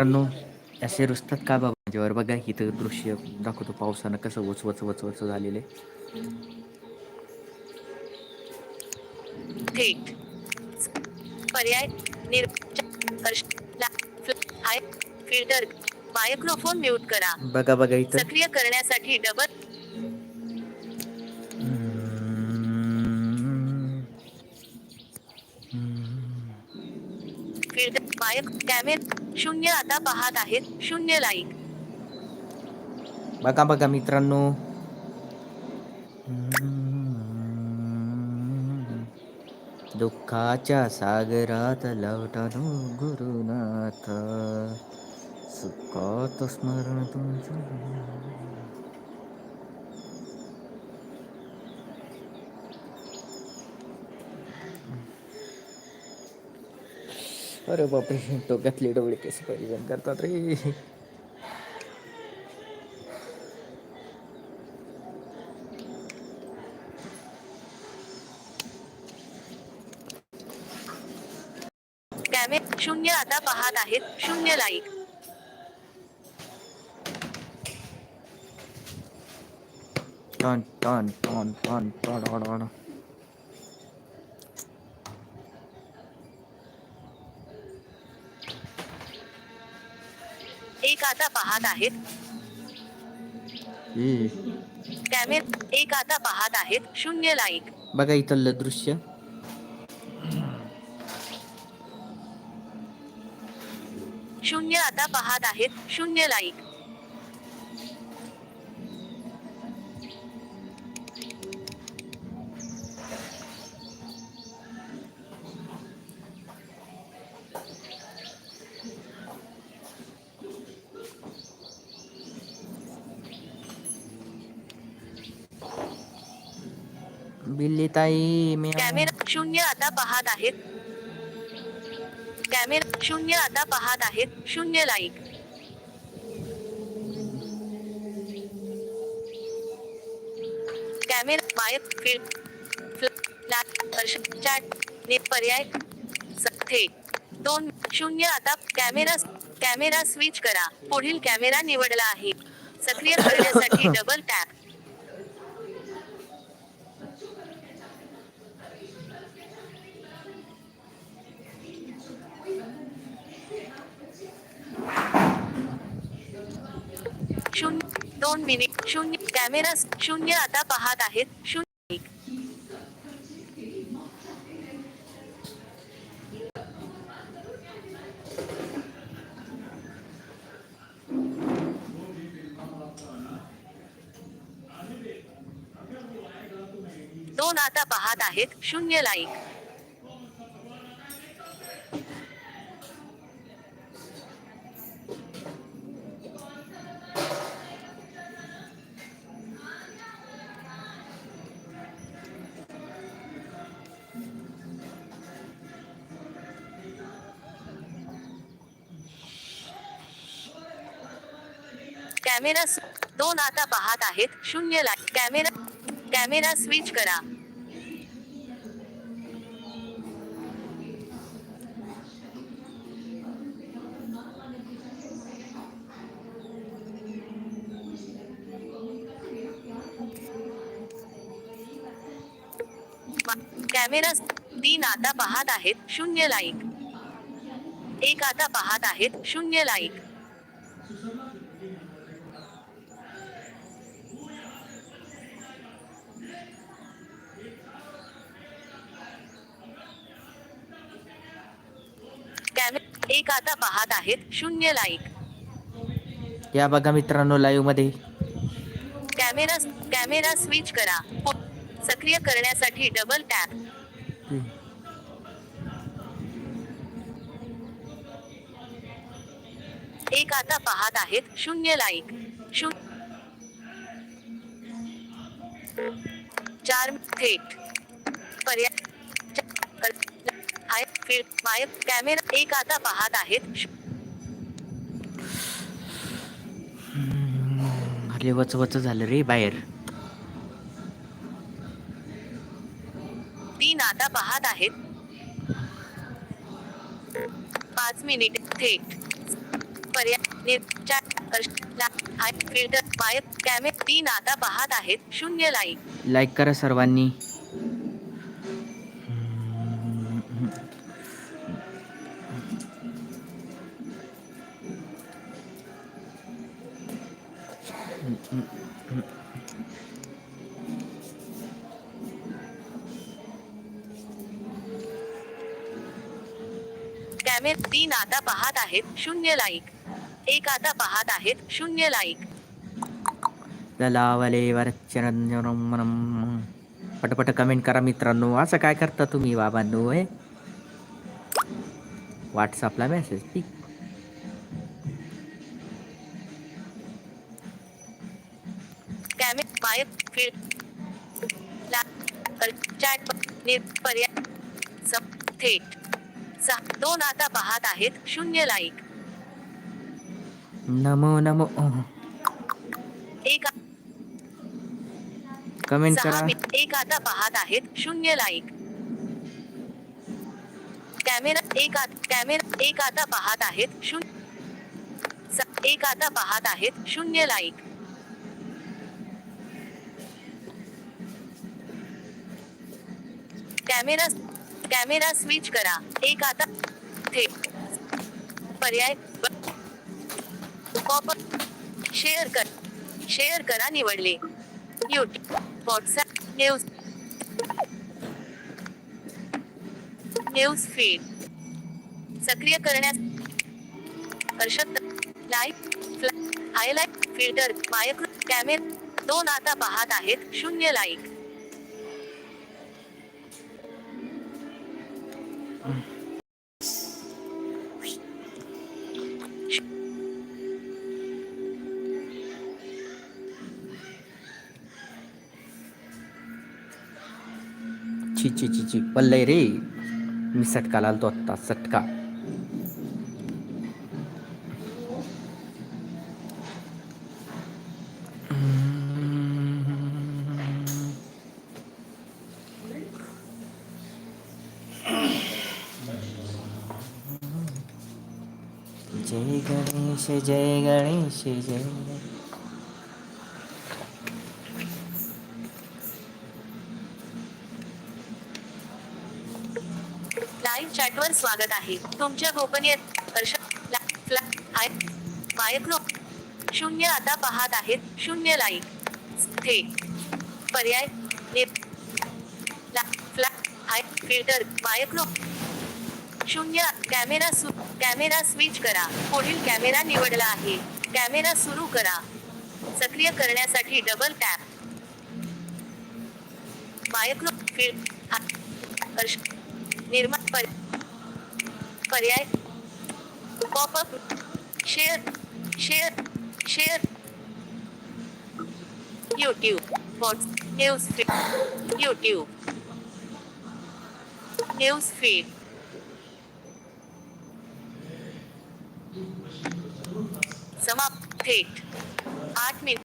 मित्रांनो असे रुसतात का बाबा माझ्यावर? बघा इथं दृश्य दाखवतो. पावसानं कसं वच वच वच वच झालेले थेट पर्याय निर फिल्टर मायक्रोफोन म्यूट करा. बघा बघा इथं. सक्रिय करण्यासाठी डबल फिल्टर मायक कॅमेरा शून्य आता पाहत आहेत. शून्य लाईक बघा बघा मित्रांनो. दुःखाच्या सागरात लवटानो गुरुनाथ. सुखात स्मरण तुमचं. अरे बापरे डोक्यातले डोळे कसे परिधान करतात रे. शून्य आता पाहत आहेत. शून्य लाईक टन टन टन टन टन. आता पाहत आहेत. कॅमेरा एक आता पाहत आहेत. शून्य लाईक. बघा इथलं दृश्य. शून्य आता पाहत आहेत. शून्य लाईक. बिल्ली ताई मी कॅमेरा शून्य आता पाहत आहेत. कॅमेरा शून्य आता पाहत आहेत. शून्य लाईक कॅमेरा मायक चॅट ने पर्याय स- थेट दोन शून्य आता कॅमेरा कॅमेरा स्विच करा. पुढील कॅमेरा निवडला आहे. सक्रिय करण्यासाठी डबल टॅप दोन मिनिट. शून्य कॅमेरा शून्य आता पाहत आहेत. शून्य दोन आता पाहत आहेत. शून्य लाईक कॅमेरा दोन आता पाहत आहेत. शून्य लाईक कॅमेरा कॅमेरा स्विच करा. कॅमेरा तीन आता पाहत आहेत. शून्य लाईक. एक आता पाहत आहेत. शून्य लाईक. एक आता पाहत आहेत शून्य लाईक या बघा मित्रांनो लाईव्हमध्ये. कॅमेरा कॅमेरा स्विच करा. सक्रिय करण्यासाठी डबल टॅप एक आता पाहत आहेत शून्य लाईक शून्य चार थेट पर्याय फिल्ड माय कॅमेरा एक आता पाहत आहेत. अरे वच वच झालं रे बाहेर. तीन आता पाहत आहेत. पाच मिनिट थेट पर्याय फिल्टर मायक कॅमे तीन आता पाहत आहेत. शून्य लाईक लाईक करा सर्वांनी. कॅमे तीन आता पाहत आहेत शून्य लाईक एक आता पाहत आहेत शून्य लाईक पटपट कमेंट करा मित्रांनो असं काय करता तुम्ही बाबांनो हे? व्हॉट्सअपला मेसेज नि- पर्याय थेट दोन आता पाहत आहेत. शून्य लाईक नमो नमो. एक कमेंट करा. एक आता पाहत आहेत. शून्य लाईक कॅमेरा एक कॅमेरा एक आता पाहत आहेत. शून्य एक आता पाहत आहेत. शून्य लाईक कॅमेरा कॅमेरा स्विच करा. एक आता थेट पर्याय कॉपर शेअर कर. शेअर करा निवडले. YouTube WhatsApp news news feed सक्रिय करण्यास Harshad live highlight filter micro camera दोन आता पाहत आहेत. शून्य लाईक ची ची ची. ची पल्लय रे. मी सटका लालतो आत्ता सटका. जय गणेश जय गणेश जय लाईव्ह स्वागत आहे. तुमच्या गोपनीयत हर्ष शून्य आता पाहत आहेत. शून्य लाईक. थेट पर्याय हाय फिल्टर. मायक्रो शून्य कॅमेरा सु कॅमेरा स्विच करा. पुढील कॅमेरा निवडला आहे. कॅमेरा सुरू करा. सक्रिय करण्यासाठी डबल टॅप मायक्रो फील्ड निर्मा निर्माण पर पर्याय. Popup share share share YouTube whats news feed YouTube news feed समाप्त थेट आठ मिनिट